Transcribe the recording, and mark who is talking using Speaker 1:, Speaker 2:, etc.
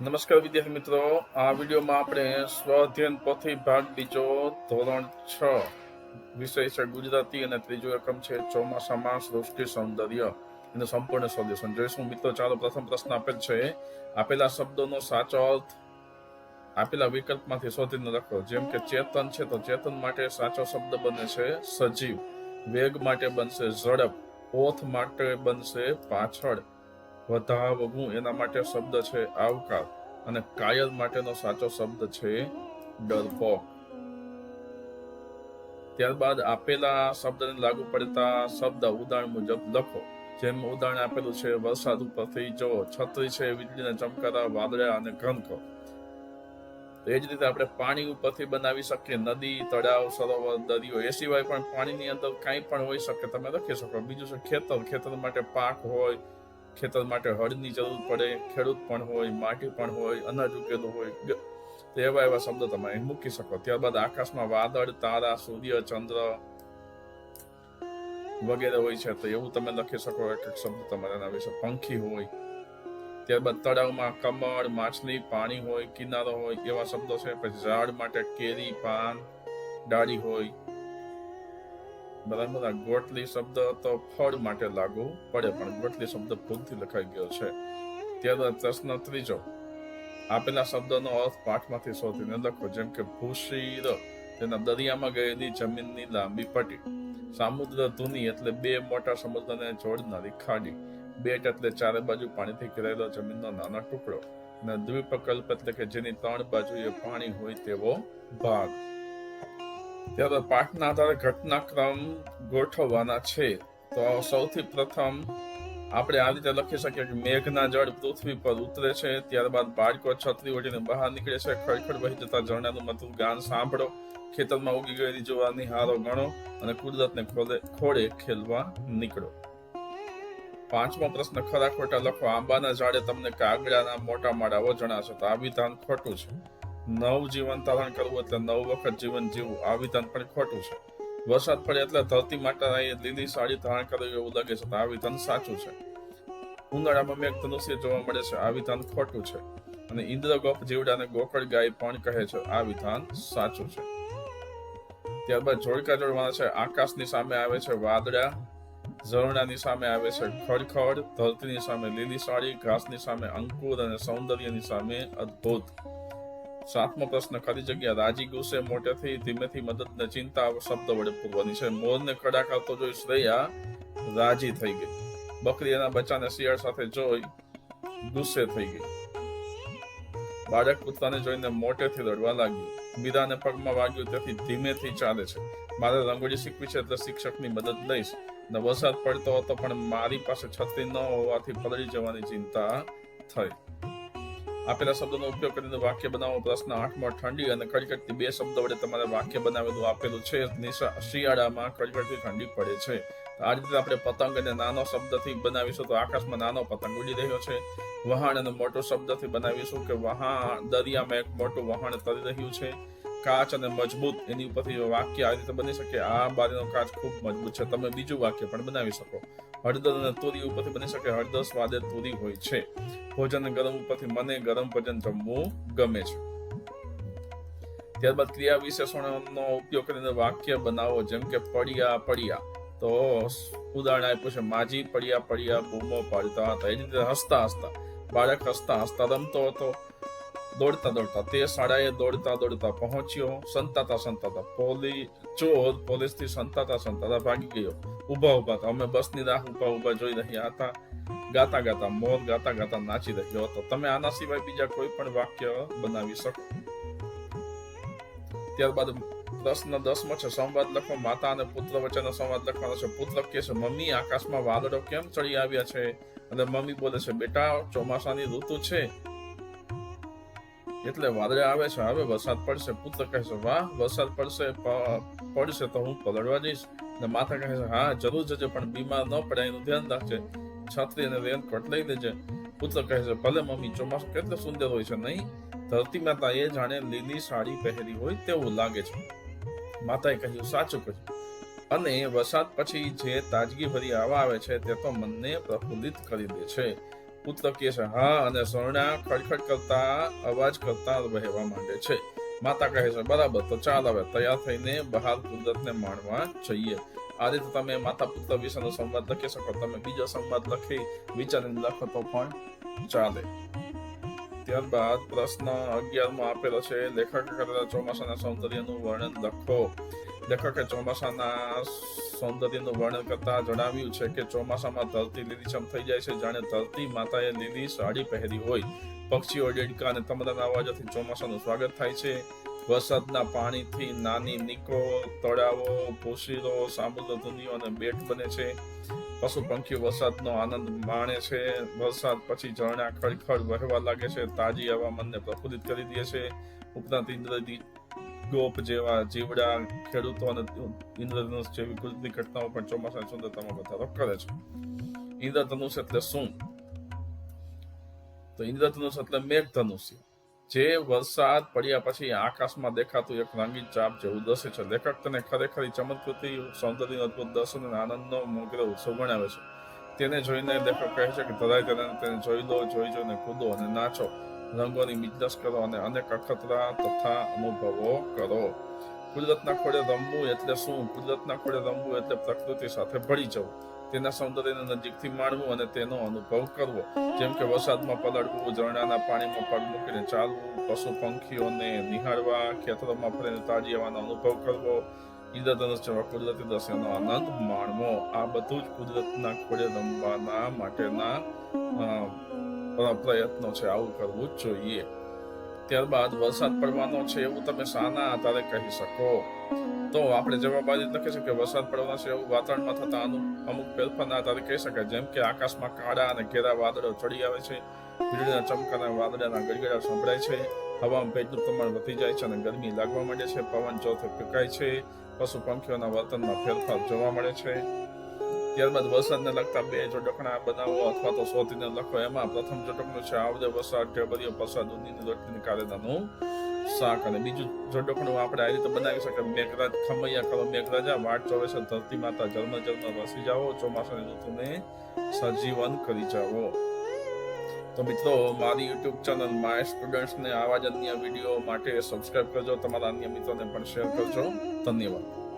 Speaker 1: નમસ્કાર વિદ્યાર્થી મિત્રો. આ વિડીયોમાં આપણે સ્વાધ્યન પોથી ભાગ બીજો ધોરણ છ. વિષય છે ગુજરાતી અને ત્રીજો એકમ છે ચોમાસામાં સૃષ્ટિ સૌંદર્ય એનું સંપૂર્ણ સોલ્યુશન. જોઈશું મિત્રો, ચાલો પ્રથમ પ્રશ્ન આપેલ છે. આપેલા શબ્દોનો સાચો અર્થ આપેલા વિકલ્પમાંથી શોધીને લખો. જેમ કે ચેતન છે તો ચેતન માટે સાચો શબ્દ બને છે સજીવ. વેગ માટે બનશે ઝડપ. ઓથ માટે બનશે પાછળ. વધાવવું એના માટે શબ્દ છે આવકાર અને કાયલ માટેનો સાચો શબ્દ છે ડરપોક. ત્યારબાદ આપેલા શબ્દને લાગુ પડતા શબ્દ ઉદાહરણ મુજબ લખો. જેમ ઉદાહરણ આપેલું છે, વરસાદ ઉપરથી જો છત્રી છે, વીજળીના ચમકારા, વાદળા અને ઘનકો એ જ રીતે આપણે પાણી ઉપરથી બનાવી શકીએ. નદી, તળાવ, સરોવર, દરિયો એ સિવાય પણ પાણીની અંદર કાંઈ પણ હોઈ શકે. તમે લખી શકો. બીજું છે ખેતર. ખેતર માટે પાક હોય ખેતર માટે હળની જરૂર પડે, ખેડૂત પણ હોય, માટી પણ હોય, અનાજ ઉકેલું હોય તો એવા એવા શબ્દો તમે અહીં મૂકી શકો. ત્યારબાદ આકાશમાં વાદળ, તારા, સૂર્ય, ચંદ્ર વગેરે હોય છે. તો એવું તમે લખી શકો, એક એક શબ્દ તમારે એના વિશે પંખી હોય, ત્યારબાદ તળાવમાં કમળ, માછલી, પાણી હોય, કિનારો હોય, એવા શબ્દો છે. પછી ઝાડ માટે કેરી, પાન, ડાળી હોય બરાબર? આ ગોટલી શબ્દ તો ફળ માટે લાગુ પડે, પણ ગોટલી શબ્દ ભૂલથી લખાઈ ગયો છે. ત્યારબાદ પ્રશ્ન ત્રીજો. આપેલા શબ્દનો અર્થ પાઠમાંથી શોધીને લખો, જેમ કે ભૂશીર, તેના દરિયામાં ગયેલી જમીનની લાંબી પટ્ટી, સામુદ્ર ધૂની એટલે બે મોટા સમુદ્રને જોડનારી ખાડી, બેટ એટલે ચારે બાજુ પાણીથી ઘેરાયેલો જમીનનો નાનો ટુકડો, અને દ્વીપકલ્પ એટલે કે જેની ત્રણ બાજુએ પાણી હોય તેવો ભાગ. ત્યારબાદ પાઠના આધારે ઘટનાક્રમ ગોઠવવાના છે. તો સૌથી પ્રથમ આપણે આ રીતે લખી શકીએ કે મેઘના જળ પૃથ્વી પર ઉતરે છે. ત્યારબાદ બાળકો છત્રી ઓઢીને બહાર નીકળે છે. ખડખડ વહી જતા ઝરણાનું મધુર ગાન સાંભળો. ખેતરમાં ઉગી ગયેલી જોવાની હારો ગણો અને કુદરતને ખોલે ખોળે ખેલવા નીકળો. પાંચમો પ્રશ્ન, ખરા ખોટા લખો. આંબાના ઝાડે તમને કાગડાના મોટા માળાઓ જણાશે. તો આ વિધાન ખોટું છે. નવ જીવન ધારણ કરવું એટલે નવ વખત જીવન જીવવું. આ વિધાન પણ ખોટું છે. વરસાદ પડે એટલે ધરતી માટે લીલી સાડી ધારણ કરવી એવું લાગે છે. આ વિધાન સાચું છે. ઉનાળામાં મેઘ ધનુષ્ય જોવા મળે છે. આ વિધાન ખોટું છે. અને ઇન્દ્રગોપ જીવડાને ગોકળ ગાય પણ કહે છે. આ વિધાન સાચું છે. ત્યારબાદ જોડકા જોડવાના છે. આકાશની સામે આવે છે વાદળા, ઝરણાની સામે આવે છે ખડખડ, ધરતીની સામે લીલી સાડી, ઘાસની સામે અંકુર અને સૌંદર્યની સામે અદ્ભુત. સાતમો પ્રશ્ન ખરી જગ્યા રાજી ગુસ્સે મોટેથી ધીમેથી મદદને ચિંતા શબ્દ વડે પૂરવાની છે. મોરને કડા કરતો જોઈ શ્રેયા રાજી થઈ ગઈ. બકરી એના બચ્ચાને શિયાળ સાથે જોઈ ગુસ્સે થઈ ગઈ. બાળક કૂતરાને જોઈને મોટેથી રડવા લાગ્યું. મીરાને પગમાં વાગ્યું તેથી ધીમેથી ચાલે છે. મારે રંગોળી શીખવી છે એટલે શિક્ષકની મદદ લઈશ. ને વરસાદ પડતો હતો પણ મારી પાસે છત્રી ન હોવાથી પલળી જવાની ચિંતા થઈ. આપેલા શબ્દોનો ઉપયોગ કરીને વાક્ય બનાવો, પ્રશ્ન આઠમાં ઠંડી અને કડકડતી બે શબ્દ વડે તમારે વાક્ય બનાવેલું આપેલું છે. નિશા, શિયાળામાં કડકડતી ઠંડી પડે છે. આ રીતે આપણે પતંગ અને નાનો શબ્દથી બનાવીશું તો આકાશમાં નાનો પતંગ ઉડી રહ્યો છે. વહાણ અને મોટો શબ્દથી બનાવીશું કે વહાણ, દરિયામાં એક મોટું વહાણ તરી રહ્યું છે. કાચ અને મજબૂત એની ઉપરથી વાક્ય આ રીતે બની શકે, આ બારીનો કાચ ખૂબ મજબૂત છે. તમે બીજું વાક્ય પણ બનાવી શકો. હળદર અને તુરી ઉપરથી બની શકે. હળદર સ્વાદે તુરી હોય છે. ભોજન ગરમ ઉપરથી મને ગરમ ભોજન જમવું ગમે છે. ત્યારબાદ ક્રિયા વિશેષણનો ઉપયોગ કરીને વાક્ય બનાવો, જેમ કે પડ્યા પડ્યા. તો ઉદાહરણ આપ્યું છે. માજી, પડ્યા પડ્યા, બૂમો પાડતા હતા. એ રીતે હસતા હસતા. બાળક હસતા હસતા રમતો હતો. દોડતા દોડતા, તે શાળાએ દોડતા દોડતા પહોંચ્યો. સંતાતા સંતાતા, પોલી, ચોર પોલીસથી સંતાતા સંતાતા ભાગી ગયો. ઊભા ઊભા હતા. અમે બસની રાહ ઊભા ઊભા જોઈ રહ્યા હતા. ગાતા ગાતા મોર ગાતા ગાતા નાચી રહ્યો હતો. તમે આના સિવાય બીજા કોઈ પણ વાક્ય બનાવી શકો? ત્યારબાદ પ્રશ્ન દસમો છે, સંવાદ લખો. માતા અને પુત્ર વચ્ચેનો સંવાદ લખવાનો છે. પુત્ર કહે છે, મમ્મી, આકાશમાં વાદળો કેમ ચડી આવ્યા છે? અને મમ્મી બોલે છે, બેટા, ચોમાસાની ઋતુ છે. એટલે વાદળા આવે છે હવે વરસાદ પડશે પુત્ર કહે છે, વાહ, વરસાદ પડશે પડશે તો હું પલળવા જઈશ. ને માતા કહે છે, હા, જરૂર જજે, પણ બીમાર ન પડે, એનું ધ્યાન રાખજે. છત્રી અને રેનકોટ લઈ લેજે પુત્ર કહે છે, ભલે મમ્મી ચોમાસું કેટલું સુંદર હોય છે, નહીં? ધરતી માતા એ જાણે લીલી સાડી પહેરી હોય તેવું લાગે છે. માતાએ કહ્યું, સાચું કહ્યું. અને વરસાદ પછી જે તાજગી ભરી આવા આવે છે, તે તો મનને પ્રફુલ્લિત કરી દે છે. છે હા, અને સોના ખડખડ કરતા, અવાજ કરતા વહેવા માંડે છે. માતા કહે છે, બરાબર, તો ચાલ હવે, તૈયાર થઈને બહાર કુદરતને માણવા જઈએ. આ રીતે તમે માતા પુત્ર વિશેનો સંવાદ લખી શકો. તમે બીજો સંવાદ લખી, વિચારીને લખો તો પણ ચાલે. ત્યારબાદ પ્રશ્ન અગિયારમાં આપેલો છે, લેખકે કરેલા ચોમાસાના સૌંદર્યનું વર્ણન લખો. લેખકે ચોમાસાના સૌંદર્યનું વર્ણન કરતા જણાવ્યું છે કે ચોમાસામાં ધરતી લીલીછમ થઈ જાય છે, જાણે ધરતી માતાએ લીલી સાડી પહેરી હોય. પક્ષીઓ ડેડકા અને તમરાના અવાજોથી ચોમાસાનું સ્વાગત થાય છે. વરસાદના પાણીથી નાની નીકો, તળાવો પોશીરો સામુદ્ર ધુનીઓ અને બેટ બને છે. પશુ પંખી વરસાદનો આનંદ માણે છે. વરસાદ પછી ઝરણા ખડખડ વહેવા લાગે છે. તાજી હવા મનને પ્રફુલ્લિત કરી દે છે. ઉપરાંત ઇન્દ્રજી ગોપ જેવા જીવડા, ખેડૂતો અને ઇન્દ્રધનુષ જેવી કુદરતી ઘટનાઓ પણ ચોમાસાની સુંદરતામાં વધારો કરે છે. ઇન્દ્રધનુષ એટલે શું? તો ઇન્દ્રધનુષ એટલે મેઘધનુષ્ય જે વરસાદ પડ્યા પછી આકાશમાં દેખાતું એક રંગીન ચાપ જેવું દર્શે છે. લેખક તેને ખરેખર ચમત્કૃતિ સૌંદર્ય અદભુત દર્શન અને આનંદનો મોગરો ઉત્સવ ગણાવે છે. તેને જોઈને લેખક કહે છે કે ધરાય તેને જોઈ લો, જોઈ જોઈને કૂદો અને નાચો. રંગોની મિજલસ કરો અને અનેક અખતરા તથા અનુભવો કરો કુદરતના ખોળે રમવું એટલે શું કુદરતના ખોળે રમવું એટલે પ્રકૃતિ સાથે ભળી જવું તેના સૌંદર્યને નજીકથી માણવું અને તેનો અનુભવ કરવો જેમ કે વરસાદમાં પલળવું ઝરણાના પાણીમાં પગ મૂકીને ચાલવું પશુ પંખીઓને નિહાળવા ખેતરોમાં ફરીને તાજી હવાનો અનુભવ કરવો ઇન્દ્રધનુષ જેવા કુદરતી દ્રશ્યનો આનંદ માણવો આ બધું જ કુદરતના ખોળે રમવાના માટેના અ, પ્રયત્નો છે આવું કરવું જ જોઈએ. ત્યારબાદ વરસાદ પડવાનો છે એવું તમે શાના આધારે કહી શકો. તો આપણે જવાબ આ રીતે લખી કે વરસાદ પડવાનો છે એવું વાતાવરણમાં થતા અનુ અમુક ફેરફારના આધારે કહી શકાય. જેમ કે આકાશમાં કાળા અને ઘેરા વાદળો ચડી આવે છે વીજળીના ચમકાના વાદળાના ગડગડા સંભળાય છે હવામાં ભેજનું પ્રમાણ વધી જાય છે અને ગરમી લાગવા માંડે છે પવન ચોથે ફૂંકાય છે પશુ પંખીઓના વર્તનમાં ફેરફાર જોવા મળે છે. ત્યારબાદ વરસાદને લગતા બે જોડકણા બનાવો અથવા તો શોધીને લખો. એમાં પ્રથમ જોડકણું છે, આવજે વરસાદ ઢેબરીયો પ્રસાદ ઉંદીની રોટલીની કારેદાનું શાક અને બીજું જોડકણું આપણે આ રીતે બનાવી શકીએ. મેઘરાજ ખમૈયા કરો મેઘરાજા, વાટ છે ધરતી માતા, જન્મ જન્મ વસી જાઓ, ચોમાસાની ઋતુને સજીવન કરી જાઓ. તો મિત્રો, મારી યુટ્યુબ ચેનલ માય સ્ટુડન્ટ્સને આવા જ અન્ય વીડિયો માટે સબસ્ક્રાઇબ કરજો. તમારા અન્ય મિત્રોને પણ શેર કરજો. ધન્યવાદ.